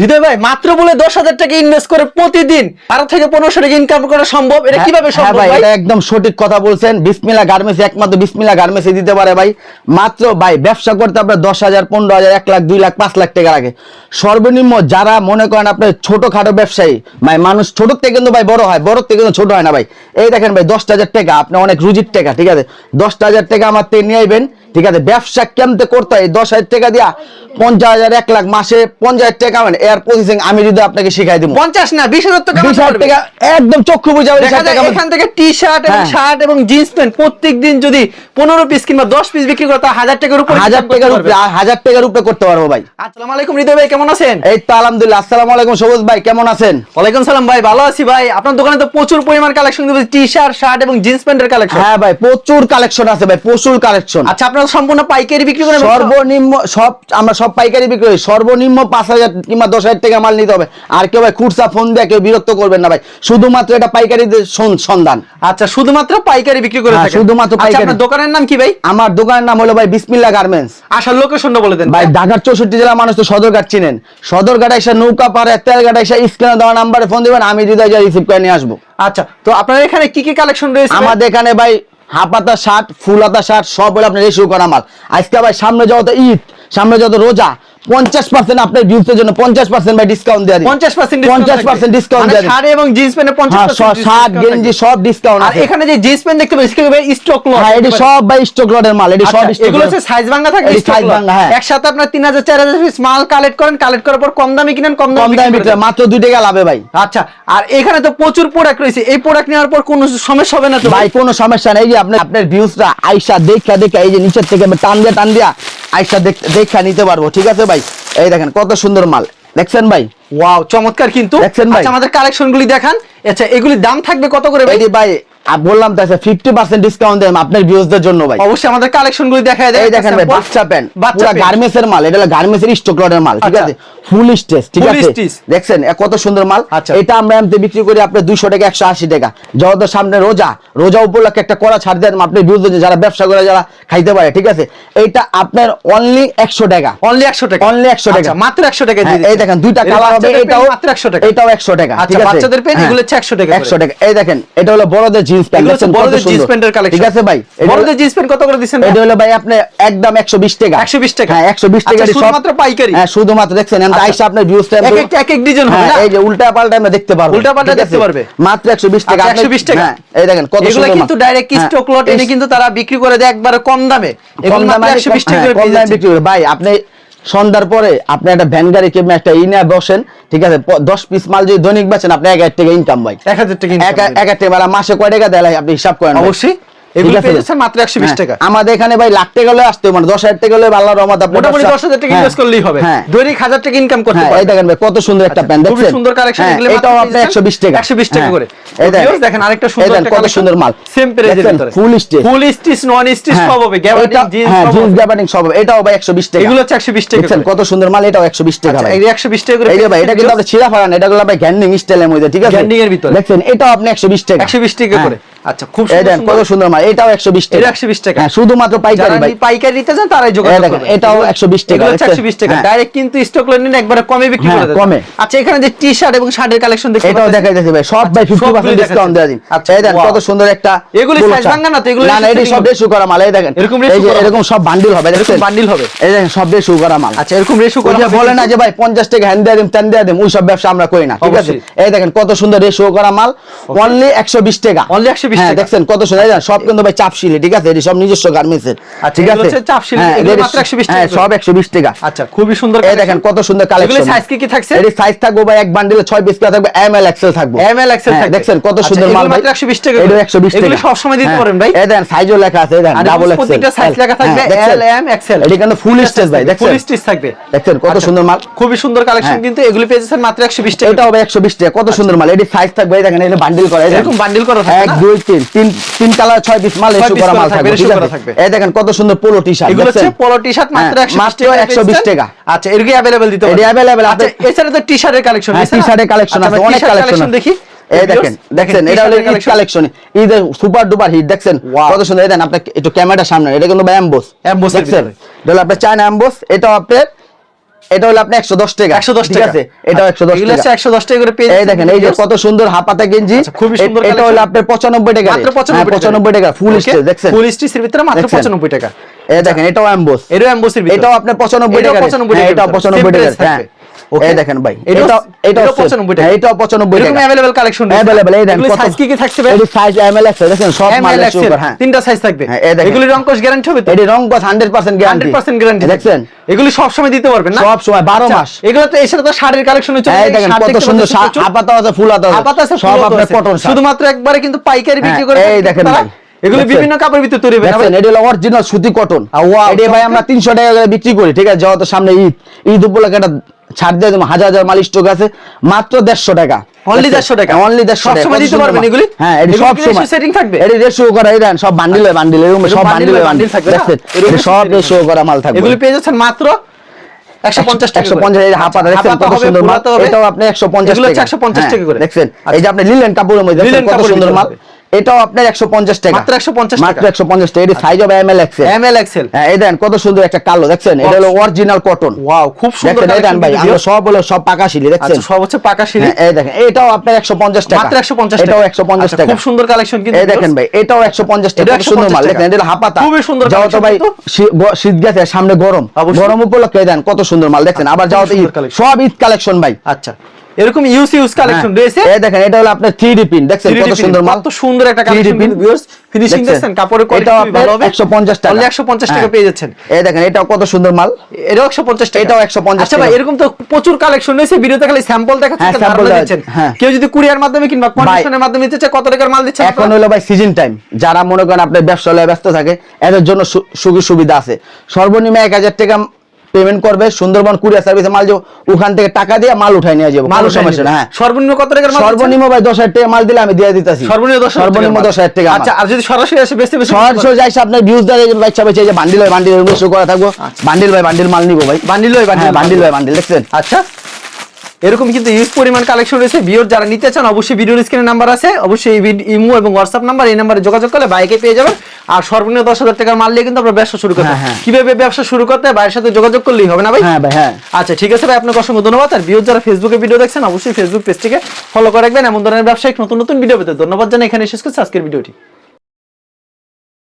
হৃদয় ভাই মাত্র বলে দশ হাজার টাকা ইনভেস্ট করে প্রতিদিন বারো থেকে পনেরোশো টাকা ইনকাম করা সম্ভব? এটা কীভাবে হ্যাঁ সম্ভব ভাই এটা একদম সঠিক কথা বলছেন। বিসমিল্লা গার্মেন্টস একমাত্র বিসমিল্লা গার্মেন্টস দিতে পারে ভাই। মাত্র ভাই ব্যবসা করতে আপনার দশ হাজার পনেরো হাজার এক লাখ দুই লাখ পাঁচ লাখ টাকা লাগে। সর্বনিম্ন যারা মনে করেন আপনার ছোটখাটো ব্যবসায়ী ভাই মানুষ ছোট থেকে কিন্তু ভাই বড় হয় বড় থেকে কিন্তু ছোট হয় না ভাই। এই দেখেন ভাই দশটা হাজার টাকা আপনি অনেক রুজির টাকা ঠিক আছে? দশটা হাজার টাকা আমার থেকে নিয়ে আইবেন। ঠিক আছে ব্যবসা কেমতে করতে হয়? দশ হাজার টাকা দিয়া পঞ্চাশ হাজার এক লাখ মাসে পঞ্চাশ হাজার টাকা মানে এর প্রসেসিং আমি যদি আপনাকে শিখাই দিব। পঞ্চাশ না বিশ হাজার টাকা বিশ হাজার টাকা একদম চক্ষু বুঝা এখান থেকে টি শার্ট এবং হ্যাঁ। শার্ট এবং জিন্স প্যান্ট প্রত্যেক দিন যদি পনেরো পিস কিংবা দশ পিস বিক্রি করে তা হাজার টাকার উপর হাজার টাকার উপরে হাজার টাকার উপরে করতে পারব ভাই। আসসালামু আলাইকুম হৃদয় ভাই কেমন আছেন? এই তো আলহামদুলিল্লাহ আসসালামু আলাইকুম সবুজ ভাই কেমন আছেন? ওয়ালাইকুম সালাম ভাই ভালো আছি ভাই। আপনার দোকানে তো প্রচুর পরিমাণ কালেকশন টি শার্ট শার্ট এবং জিন্স প্যান্টের কালেকশন হ্যাঁ ভাই প্রচুর কালেকশন আছে ভাই প্রচুর কালেকশন আচ্ছা আপনারা সম্পূর্ণ পাইকারি বিক্রি করেন সর্বনিম্ন সব আমরা সব পাইকারি বিক্রি করি। সর্বনিম্ন পাঁচ হাজার কিংবা দশ হাজার টাকা মাল নিতে হবে। আর কেউ ভাই খুচরা ফোন দিয়ে কেউ বিরক্ত করবেন না ভাই। শুধুমাত্র এটা পাইকারি সন্ধান। আচ্ছা শুধুমাত্র পাইকারি বিক্রি করে হ্যাঁ, শুধুমাত্র আচ্ছা, পাইকারি। দোকানের নাম কি ভাই? আমার দোকানের নাম হলো ভাই বিসমিল্লা গার্মেন্টস। আসার লোকেশনটা বলে দেন ভাই ঢাকার চৌষট্টি জেলার মানুষ তো সদরঘাট চিনেন। সদরঘাট এসে নৌকা পাড়ে তেলঘাট এসে স্ক্রিনে দেওয়া নাম্বারে ফোন দিবেন আমি হৃদয় যা রিসিভ করে নিয়ে আসব। আচ্ছা তো আপনার এখানে কি কি কালেকশন রয়েছে? আমাদের এখানে ভাই হাফ হাতা শার্ট ফুল হাতা শার্ট, সব হলো আপনার রেশিও করা মাল। আজকে ভাই সামনে যাওয়া তো ঈদ, সামনে যত রোজা পঞ্চাশ পার্সেন্ট আপনার জন্য পঞ্চাশ পার্সেন্ট ভাই ডিসকাউন্ট দেওয়া পঞ্চাশ পার্সেন্ট পঞ্চাশ পার্সেন্ট ডিসকাউন্ট দেওয়া শাড়ি এবং জিন্স প্যান্টে পঞ্চাশ হ্যাঁ শার্ট গেঞ্জি সব ডিসকাউন্ট আর এখানে যে জিন্স প্যান্ট দেখতে পাচ্ছি স্টক লট হ্যাঁ এটি সব ভাই স্টক লটের মাল এটি সব আচ্ছা, এগুলো হচ্ছে সাইজ ভাঙা থাকে stock ভাঙা, হ্যাঁ। একসাথে আপনার তিন হাজার চার হাজার পিস মাল কালেক্ট করেন কালেক্ট করার পর কম দামে কিনেন কম দামে দামে বিক্রি মাত্র দুই টাকা লাভে ভাই। আচ্ছা আর এখানে তো প্রচুর প্রোডাক্ট রয়েছে। এই প্রোডাক্ট নেওয়ার পর কোনো সমস্যা হবে না তো ভাই কোনো সমস্যা নেই। যে আপনার আপনার ভিউজটা আইসা দেখা দেখা এই যে নিচের থেকে টান দিয়ে টান দিয়া আইসা দেখ- নিতে পারব ঠিক আছে ভাই? এই দেখেন কত সুন্দর মাল। দেখছেন ভাই? ওয়াও চমৎকার কিন্তু। দেখছেন ভাই? আচ্ছা আমাদের কালেকশন গুলি দেখান। আচ্ছা এগুলির দাম থাকবে কত করে ভাই? ভাই বললাম তো ফিফটি পার্সেন্ট ডিসকাউন্ট দেন আপনার ভিউজদের জন্য ভাই। অবশ্যই আমাদের কালেকশন গুলি দেখা যায় এই দেখেন ভাই বাচ্চা প্যান্ট পুরো গার্মেন্টস এর মাল এটা গার্মেন্টস এর স্টক লটের মাল ঠিক আচ্ছা। আছে? ফুল স্টেজ ঠিক আছে? দেখছেন কত সুন্দর মাল। আচ্ছা। এটা আমরা এমতে বিক্রি করি আপনার 200 টাকা 180 টাকা। যত সামনে রোজা রোজা উপলক্ষে একটা করা ছাড় দেন আপনি ভিউজ যারা ব্যবসা করে যারা খাইতে পারে ঠিক আছে? এটা আপনার অনলি 100 টাকা। অনলি 100 টাকা। অনলি 100 টাকা। আচ্ছা, মাত্র 100 টাকা হ্যাঁ, এই দেখেন দুইটা কালার হবে এটাও মাত্র 100 টাকা। এটাও 100 টাকা আচ্ছা, ঠিক আছে? বাচ্চাদের pen হ্যাঁ, এগুলো হচ্ছে 100 টাকা করে। 100 টাকা। এই দেখেন এটা হলো বড়দের জিন্স প্যান্ট এগুলো হচ্ছে দেখছেন কত বড়দের জিন্স প্যান্টের কালেকশন ঠিক আছে ভাই বড়দের জিন্স প্যান্ট কত করে দিচ্ছেন এটা হলো ভাই আপনি একদম 120 টাকা 120 টাকা। হ্যাঁ 120 টাকা আচ্ছা, শুধুমাত্র পাইকারি? হ্যাঁ শুধুমাত্র দেখছেন এমন আচ্ছা। আইসা আপনার ভিউজটা এক এক এক এক ডিজাইন হবে হ্যাঁ না এই যে উল্টা পাল্টা আমরা দেখতে পারব উল্টা পাল্টা দেখতে পারবে। মাত্র 120 টাকা আচ্ছা, আপনি- 120 টাকা। হ্যাঁ এই দেখেন কত এগুলো কিন্তু ডাইরেক্ট স্টক লট এনে কিন্তু তারা বিক্রি করে দেয় একবারে কম দামে এগুলো মাত্র দামে 120 টাকা করে। বিক্রি করে ভাই আপনি সন্ধ্যার পরে আপনি একটা ভ্যান গাড়ি কিংবা একটা ইনে বসেন ঠিক আছে? দশ পিস মাল যদি দৈনিক বেছেন আপনি এক হাজার টাকা ইনকাম ভাই 1000 টাকা এক হাজার টাকা মাসে কয় টাকা দেয় আপনি হিসাব করেন অবশ্যই। এগুলো আছে। পেয়ে ভাই? যাচ্ছেন মাত্র 120 হ্যাঁ, টাকা। আমাদের এখানে ভাই লাখ টাকা হলে আসতে মানে হাজার টাকা হলে আল্লাহর রহমত আপনি মোটামুটি 10000 টাকা হ্যাঁ, ইনভেস্ট করলেই হবে। হ্যাঁ। দৈনিক 1000 টাকা ইনকাম করতে এই দেখেন ভাই কত সুন্দর একটা প্যান্ট খুবই দেখছেন? সুন্দর কালেকশন এগুলো এটাও আপনি 120 টাকা। 120 টাকা করে। এই দেখেন। আরেকটা সুন্দর একটা কত সুন্দর মাল। সেম প্রাইজের ভিতরে। Full stage full stitch non stitch সব হবে। গ্যাবার্ডিং এটা- জিন্স হ্যাঁ জিন্স হবে। গ্যাবার্ডিং সব হবে। এটাও ভাই 120 টাকা। এগুলো হচ্ছে 120 টাকা দেখছেন? কত সুন্দর মাল এটাও 120 টাকা আচ্ছা, ভাই। এই 120 টাকা করে এই ভাই এটা কিন্তু পেয়ে আপনি ছিঁড়া ফাড়ান এটা গুলো ভাই গ্যান্ডিং স্টাইলের মধ্যে ঠিক আছে? Ganding এর ভিতরে। দেখছেন? এটাও আপনি 120 টাকা। 120 টাকা। করে। আচ্ছা খুব সুন্দর কত সুন্দর মাল। এটাও 120 টাকা। এটা 120 টাকা। হ্যাঁ শুধুমাত্র পাইকারি ভাই। নি- পাইকারি নিতে চান তারাই যোগাযোগ দেখেন, করবেন। এটাও 120 টাকা, এগুলো 120 টাকা। হ্যাঁ। ডাইরেক্ট কিন্তু স্টক লেন একবারে কমে বিক্রি হ্যাঁ, করে কমে। আচ্ছা এখানে যে টি-শার্ট এবং শার্টের কালেকশন দেখতে এটাও পাচ্ছেন। দেখা যাচ্ছে ভাই। সব ভাই আচ্ছা, 50% ডিসকাউন্ট। দেওয়া দিন। আচ্ছা, এই দেখেন কত সুন্দর একটা এগুলি shirt। ভাঙা না তো, এগুলো না না এটি সব রেশু করা মাল। এই দেখেন। এরকম করা এরকম সব বান্ডিল হবে এরকম বান্ডিল হবে। এই দেখেন সব রেশু করা মাল। আচ্ছা এরকম রেশু করা বলে না যে ভাই 50 টাকা হ্যান্ড দিয়ে তেন দিয়ে ওই সব ব্যবসা আমরা করি না ঠিক আছে? এই দেখেন কত সুন্দর রেশু করা মাল। অনলি 120 টাকা Only 120 হ্যাঁ, কত সুন্দর সব কিন্তু ভাই ঠিক আছে? সব নিজস্ব আচ্ছা, ঠিক আছে? হ্যাঁ, হ্যাঁ, টাকা। আচ্ছা খুবই সুন্দর দেখেন কত সুন্দর কালেকশন সাইজ কি কি থাকছে? সাইজ ভাই এক পিস করে থাকবে এম এল এক্সেল থাকবে। এম এল এক্সেল কত আচ্ছা, সুন্দর মাল ভাই। 120 টাকা এটা 120 টাকা। সব সময় দিতে পারেন ভাই। এই দেখেন সাইজও লেখা আছে দেখেন ডাবল এক্সেল প্রত্যেকটা সাইজ লেখা থাকবে এল এম এক্সেল কিন্তু ফুল স্টেজ ভাই দেখেন ফুল স্টেজ থাকবে। দেখেন কত আচ্ছা, সুন্দর মাল? খুবই সুন্দর কালেকশন কিন্তু এগুলো পেয়েছেন মাত্র 120 টাকা। এটাও ভাই 120 টাকা কত সুন্দর মাল? এটি সাইজ থাকবে দেখেন এটা বান্ডেল করা এরকম করা তিন তিন তিন কালার ছয় পিস মাল ছয় এসু piece করা করা মাল থাকবে, থাকবে issue ঠিক করা আছে থাকবে। এই দেখেন কত সুন্দর পোলো টি শার্ট এগুলো হচ্ছে পোলো টি-শার্ট মাত্র হ্যাঁ, 120 মাত্র টাকা 120 টাকা। আচ্ছা এর কি अवेलेबल দিতে এটি পারবেন? available আচ্ছা আছে। এছাড়া তো টি-শার্টের কালেকশন হ্যাঁ টি শার্টের কালেকশন আছে অনেক কালেকশন দেখি এই দেখেন দেখছেন এটা হলো ঈদ কালেকশন ঈদের সুপার ডুপার হিট দেখছেন Wow. কত সুন্দর এই দেন আপনি একটু ক্যামেরার সামনে এটা কিন্তু এমবোস Emboss এর দেখছেন ভিতরে। এটা হলো আপনার চায়না এমবোস এটাও আপনার এটা হলো আপনি একশো দশ টাকা। একশো দশ ঠিক আছে? এটা একশো দশ টাকা। একশো দশ টাকা করে পেয়ে এই দেখেন এই যে কত সুন্দর হাপাতা গেঞ্জি। আচ্ছা, খুবই সুন্দর এটা হলো আপনার পঁচানব্বই টাকা। মাত্র পঁচানব্বই পঁচানব্বই টাকা ফুল? স্টেজ দেখছেন? ফুল স্টিচের ভিতরে মাত্র পঁচানব্বই টাকা। এই দেখেন এটাও অ্যাম্বোস এটাও অ্যাম্বোসির এটাও আপনার পঁচানব্বই টাকা 95 হ্যাঁ, এটাও পঁচানব্বই টাকা হ্যাঁ? এই দেখেন ভাই এটাও এটাও 95 টাকা। হ্যাঁ, পঁচানব্বই এরকম টাকা। available collection রয়েছে। এই দেখেন এগুলো কি কি থাকছে ভাই? এটি সাইজ এমএল এক্স দেখেন সব মাল হ্যাঁ। তিনটা সাইজ থাকবে। হ্যাঁ, এই দেখেন। অঙ্কশ গ্যারান্টি হবে তো? এটি রং pass hundred percent guarantee 100% guarantee দেখছেন? এগুলি সব সময় দিতে পারবেন না? সব সময় বারো আচ্ছা, মাস। এগুলো তো এছাড়া তো শাড়ির কালেকশন হচ্ছে এই দেখেন কত সুন্দর আপাতা আছে ফুল আতা আছে, সব আপনার। কটন শুধুমাত্র একবারে কিন্তু পাইকারি বিক্রি করে এই দেখেন ভাই। এগুলি? বিভিন্ন কাপড়ের ভিতরে তৈরি হবে। না ভাই? হলো অরিজিনাল সুতি কটন এটি ভাই আমরা তিনশো টাকা করে বিক্রি করি ঠিক আছে? যেহেতু সামনে ঈদ। ঈদ উপলক্ষে একটা ছাড় দিয়ে দেবো হাজার হাজার মাল স্টক আছে মাত্র দেড়শো টাকা Only 150 টাকা? অনলি দেড়শো টাকা দিতে পারবেন এগুলি? হ্যাঁ এটি সব সময় ratio থাকবে? এটি রেশিও করা এই সব বান্ডিল হয় বান্ডিল এরকম এরকম সব বান্ডিল হয় বান্ডিল থাকবে না? দেখছেন এরকম এটি সব setting করা মাল থাকবে এগুলি পেয়ে যাচ্ছেন মাত্র একশো পঞ্চাশ টাকা পঞ্চাশ এই দেখছেন হাফাতা কত হবে, সুন্দর মাল পুরাতো হবে। এটাও আপনি একশো পঞ্চাশ এগুলো হচ্ছে টাকা 150 টাকা করে। দেখছেন। এই যে আপনি লিলেন কাপড়ের মধ্যে কত সুন্দর মাল। এটাও আপনার একশো পঞ্চাশ টাকা। মাত্র 150 মাত্র টাকা। একশো পঞ্চাশ টাকা। এটি সাইজ হবে এক্সেল XL হ্যাঁ এই কত সুন্দর একটা কালো দেখছেন? এটা হলো অরিজিনাল কটন ওয়াও খুব সুন্দর দেখেন ভাই আমরা সব হলো সব পাকা শিলি দেখছেন? আচ্ছা সব হচ্ছে পাকা হ্যাঁ, এই দেখেন এটাও আপনার একশো পঞ্চাশ টাকা। মাত্র 150 টাকা এটাও একশো পঞ্চাশ আচ্ছা, টাকা। খুব সুন্দর কালেকশন কিন্তু এই দেখেন ভাই এটাও একশো পঞ্চাশ টাকা এটাও সুন্দর মাল। দেখেন এটা হাপাতা। খুবই সুন্দর যাও তো ভাই। শীত গেছে সামনে গরম। গরম উপলক্ষে দেন কত সুন্দর মাল দেখছেন? আবার যাও তো সব ঈদ কালেকশন ভাই। আচ্ছা। এরকম ইউজ ইউজ কালেকশন। রয়েছে। এই দেখেন এটা হলো আপনার 3D প্রিন্ট দেখছেন কত সুন্দর মাল কত সুন্দর একটা কালেকশন print। Viewers finishing? দেখছেন? কাপড়ের কোয়ালিটি ভালো হবে। 150 টাকা। অনলি 150 টাকা হ্যাঁ। পেয়ে যাচ্ছেন। এই দেখেন এটাও কত সুন্দর মাল। এটাও 150 টাকা। এটাও 150 আচ্ছা ভাই এরকম তো প্রচুর কালেকশন রয়েছে। ভিডিওতে খালি স্যাম্পল দেখাচ্ছেন হ্যাঁ, ধারণা দিচ্ছেন। হ্যাঁ। কেউ যদি কুরিয়ার মাধ্যমে কিংবা কন্ডিশনের মাধ্যমে নিতে চায় কত টাকার মাল দিচ্ছেন? এখন হলো ভাই সিজন টাইম যারা মনে করেন আপনার ব্যবসা লয়ে ব্যস্ত থাকে এদের জন্য সুযোগ সুবিধা আছে। সর্বনিম্ন এক হাজার টাকা পেমেন্ট করবে সুন্দরবন কুরিয়ার সার্ভিসে মাল যাব ওখান থেকে টাকা দিয়ে মাল উঠাই নিয়ে যাব মাল সমস্যা না হ্যাঁ। সর্বনিম্ন কত টাকা সর্বনিম্ন ভাই দশ হাজার টাকা মাল দিলে আমি দিয়ে দিতেছি। সর্বনিম্ন 10 সর্বনিম্ন দশ হাজার টাকা আচ্ছা আর যদি সরাসরি আসে বেশি বেশি সরাসরি যাইছে আপনার ভিউজ ভাই ভাই বেঁচে যে বান্ডিল ভাই বান্ডিল বেশি করা থাকব। বান্ডিল ভাই বান্ডিল মাল নিবো ভাই। বান্ডিল ভাই বান্ডিল ভাই বান্ডিল দেখছেন? আচ্ছা। এরকম কিন্তু ইউজ পরিমাণ কালেকশন রয়েছে। ভিউর যারা নিতে চান অবশ্যই ভিডিওর স্ক্রিনে নাম্বার আছে। অবশ্যই ইমো এবং হোয়াটসঅ্যাপ নাম্বার এই নাম্বারে যোগাযোগ করলে বাইকে পেয়ে যাবেন। আর সর্বনিম্ন দশ হাজার টাকার মাল নিয়ে কিন্তু আপনার ব্যবসা শুরু করতে হ্যাঁ, হ্যাঁ। কীভাবে ব্যবসা শুরু করতে ভাইয়ের সাথে যোগাযোগ করলেই হবে না ভাই? হ্যাঁ ভাই হ্যাঁ। আচ্ছা ঠিক আছে ভাই আপনাকে অসংখ্য ধন্যবাদ। আর ভিউর যারা ফেসবুকে ভিডিও দেখছেন অবশ্যই ফেসবুক পেজটিকে ফলো করে রাখবেন। এমন ধরনের ব্যবসায়িক নতুন নতুন ভিডিও পেতে ধন্যবাদ জানাই। এখানে শেষ করছি আজকের ভিডিওটি